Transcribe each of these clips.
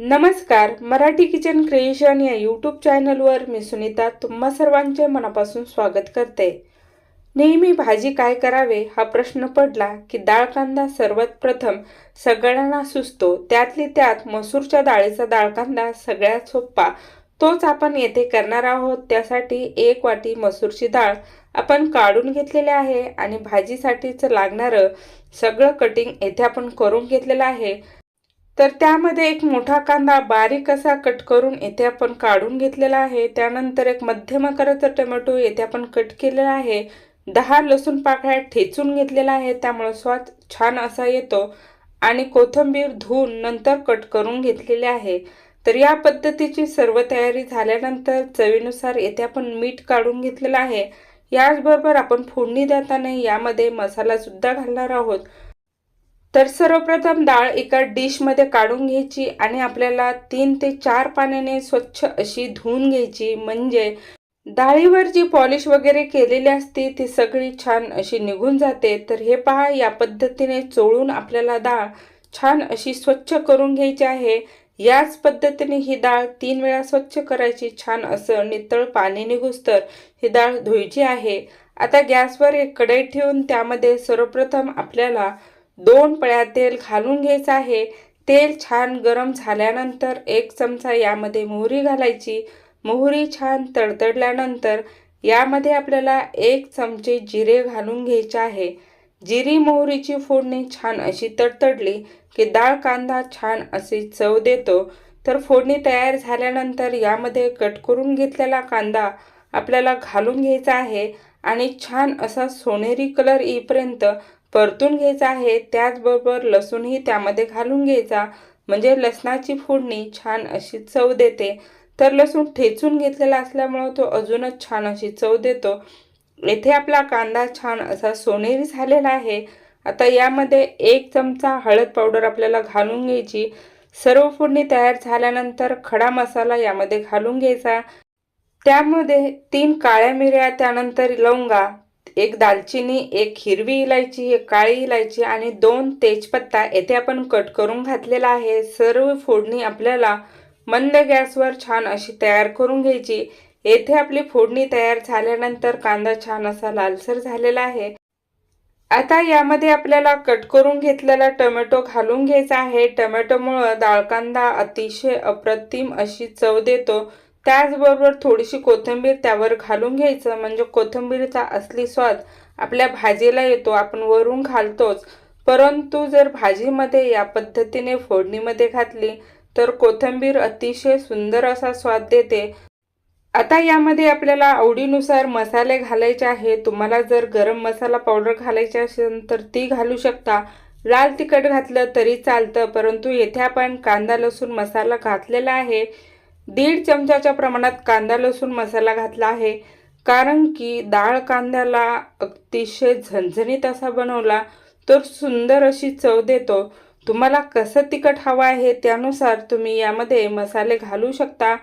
नमस्कार Marathi kitchen creation या YouTube चॅनलवर मी सुनीता तुम्हा सर्वांचे मनापासून स्वागत करते. नेहमी भाजी काय करावे हा प्रश्न पडला की डाळ कांदा सर्वात प्रथम सगळ्यांना सुचतो त्यातली त्यात मसूरच्या डाळीचा डाळ कांदा सगळ्यात सोपा. तोच आपण येथे करणार आहोत. त्यासाठी एक वाटी मसूरची डाळ आपण काढून घेतलेली आहे आणि भाजीसाठीच लागणारं सगळं कटिंग येथे आपण करून घेतलेलं आहे. तर त्यामध्ये एक मोठा कांदा बारीक असा कट करून येथे आपण काढून घेतलेला आहे. त्यानंतर एक मध्यम आकाराचा टोमॅटो येथे आपण कट केलेला आहे. दहा लसूण पाकळ्या ठेचून घेतलेला आहे. त्यामुळे स्वाद छान असा येतो. आणि कोथिंबीर धुवून नंतर कट करून घेतलेले आहे. तर या पद्धतीची सर्व तयारी झाल्यानंतर चवीनुसार येथे आपण मीठ काढून घेतलेलं आहे. याचबरोबर आपण फोडणी देताना यामध्ये मसालासुद्धा घालणार आहोत. तर सर्वप्रथम डाळ एका डिशमध्ये काढून घ्यायची आणि आपल्याला तीन ते चार पाण्याने स्वच्छ अशी धुवून घ्यायची. म्हणजे डाळीवर जी पॉलिश वगैरे केलेली असते ती सगळी छान अशी निघून जाते. तर हे पहा या पद्धतीने चोळून आपल्याला डाळ छान अशी स्वच्छ करून घ्यायची आहे. याच पद्धतीने ही डाळ तीन वेळा स्वच्छ करायची. छान असं नितळ पाणी निघूस तर ही डाळ धुयची आहे. आता गॅसवर एक कढई ठेवून त्यामध्ये सर्वप्रथम आपल्याला दोन पळ्या तेल घालून घ्यायचं आहे. तेल छान गरम झाल्यानंतर एक चमचा यामध्ये मोहरी घालायची. मोहरी छान तडतडल्यानंतर यामध्ये आपल्याला एक चमचे जिरे घालून घ्यायचे आहे. जिरी मोहरीची फोडणी छान अशी तडतडली की डाळ कांदा छान अशी चव देतो. तर फोडणी तयार झाल्यानंतर यामध्ये कट करून घेतलेला कांदा आपल्याला घालून घ्यायचा आहे आणि छान असा सोनेरी कलर येईपर्यंत परतून घ्यायचा आहे त्याचबरोबर लसूणही त्यामध्ये घालून घ्यायचा. म्हणजे लसणाची फोडणी छान अशी चव देते. तर लसूण ठेचून घेतलेला असल्यामुळं तो अजूनच छान अशी चव देतो. येथे आपला कांदा छान असा सोनेरी झालेला आहे. आता यामध्ये एक चमचा हळद पावडर आपल्याला घालून घ्यायची. सर्व फोडणी तयार झाल्यानंतर खडा मसाला यामध्ये घालून घ्यायचा. त्यामध्ये तीन काळ्या मिऱ्या त्यानंतर लवंगा एक दालचिनी एक हिरवी इलायची एक काळी इलायची आणि दोन तेजपत्ता येथे आपण कट करून घातलेला आहे. सर्व फोडणी आपल्याला मंद गॅसवर छान अशी तयार करून घ्यायची. येथे आपली फोडणी तयार झाल्यानंतर कांदा छान असा लालसर झालेला आहे. आता यामध्ये आपल्याला कट करून घेतलेला टोमॅटो घालून घ्यायचा आहे. टोमॅटोमुळं डाळ कांदा अतिशय अप्रतिम अशी चव देतो. त्याचबरोबर थोडीशी कोथिंबीर त्यावर घालून घ्यायचं. म्हणजे कोथिंबीरचा असली स्वाद आपल्या भाजीला येतो आपण वरून घालतोच. परंतु जर भाजीमध्ये या पद्धतीने फोडणीमध्ये घातली तर कोथिंबीर अतिशय सुंदर असा स्वाद देते. आता यामध्ये आपल्याला आवडीनुसार मसाले घालायचे आहे. तुम्हाला जर गरम मसाला पावडर घालायची असेल तर ती घालू शकता. लाल तिखट घातलं तरी चालतं परंतु येथे आपण कांदा लसूण मसाला घातलेला आहे. दीड चमचाच्या प्रमाणात कांदा लसूण मसाला घातला आहे. कारण की डाळ कांद्याला अतिशय झणझणीत असा बनवला तर सुंदर अशी चव देतो. तुम्हाला कसं तिखट हवं आहे त्यानुसार तुम्ही यामध्ये मसाले घालू शकता.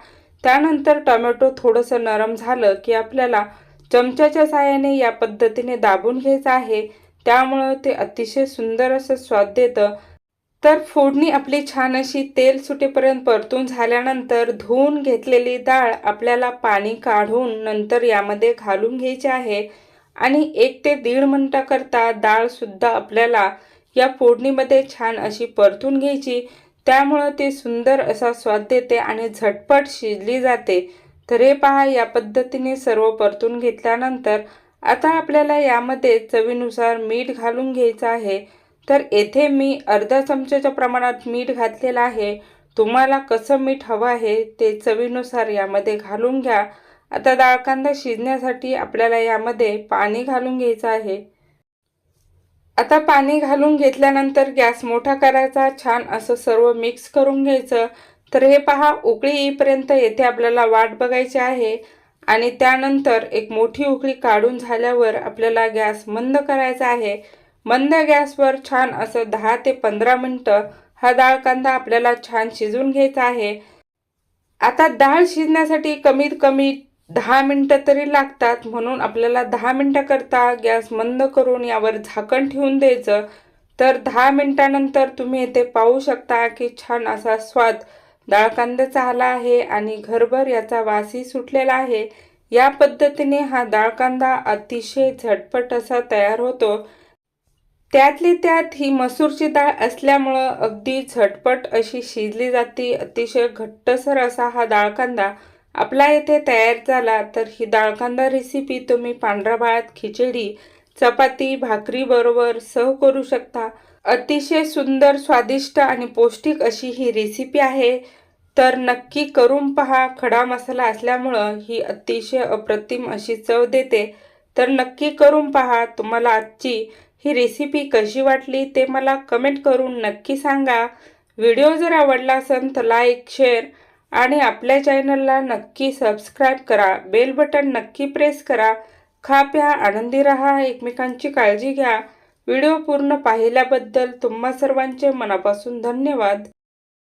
त्यानंतर टोमॅटो थोडंसं नरम झालं की आपल्याला चमच्याच्या साहाय्याने या पद्धतीने दाबून घ्यायचं आहे. त्यामुळं ते अतिशय सुंदर असं स्वाद देतं. तर फोडणी आपली छान अशी तेल सुटेपर्यंत परतून झाल्यानंतर धुवून घेतलेली डाळ आपल्याला पाणी काढून नंतर यामध्ये घालून घ्यायची आहे. आणि एक ते दीड मिनटाकरता डाळसुद्धा आपल्याला या फोडणीमध्ये छान अशी परतून घ्यायची. त्यामुळं ते सुंदर असा स्वाद देते आणि झटपट शिजली जाते. तर हे पहा या पद्धतीने सर्व परतून घेतल्यानंतर आता आपल्याला यामध्ये चवीनुसार मीठ घालून घ्यायचं आहे. तर येथे मी अर्धा चमच्याच्या प्रमाणात मीठ घातलेलं आहे. तुम्हाला कसं मीठ हवं आहे ते चवीनुसार यामध्ये घालून घ्या. आता डाळ कांदा शिजण्यासाठी आपल्याला यामध्ये पाणी घालून घ्यायचं आहे. आता पाणी घालून घेतल्यानंतर गॅस मोठा करायचा. छान असं सर्व मिक्स करून घ्यायचं. तर हे पहा उकळी येईपर्यंत येथे आपल्याला वाट बघायची आहे. आणि त्यानंतर एक मोठी उकळी काढून झाल्यावर आपल्याला गॅस मंद करायचा आहे. मंद गॅसवर छान असं दहा ते पंधरा मिनटं हा डाळ कांदा आपल्याला छान शिजून घ्यायचा आहे. आता डाळ शिजण्यासाठी कमीत कमी दहा मिनटं तरी लागतात. म्हणून आपल्याला दहा मिनटाकरता गॅस मंद करून यावर झाकण ठेवून द्यायचं. तर दहा मिनटानंतर तुम्ही इथे पाहू शकता की छान असा स्वाद डाळ कांद्याचा आला आहे आणि घरभर याचा वासही सुटलेला आहे. या पद्धतीने हा डाळ कांदा अतिशय झटपट असा तयार होतो. त्यातली त्यात ही मसूरची डाळ असल्यामुळं अगदी झटपट अशी शिजली जाते. अतिशय घट्टसर असा हा डाळ कांदा आपला येथे तयार झाला तर ही डाळ कांदा रेसिपी तुम्ही पांढरा भात खिचडी चपाती भाकरीबरोबर सह सर्व करू शकता. अतिशय सुंदर स्वादिष्ट आणि पौष्टिक अशी ही रेसिपी आहे. तर नक्की करून पहा. खडा मसाला असल्यामुळं ही अतिशय अप्रतिम अशी चव देते. तर नक्की करून पहा तुम्हाला आजची ही रेसिपी कशी वाटली ते मला कमेंट करून नक्की सांगा. व्हिडिओ जर आवडला असेल तर लाईक शेअर आणि आपल्या चॅनलला नक्की सबस्क्राईब करा. बेल बटन नक्की प्रेस करा. खा प्या आनंदी राहा एकमेकांची काळजी घ्या. व्हिडिओ पूर्ण पाहिल्याबद्दल तुम्हा सर्वांचे मनापासून धन्यवाद.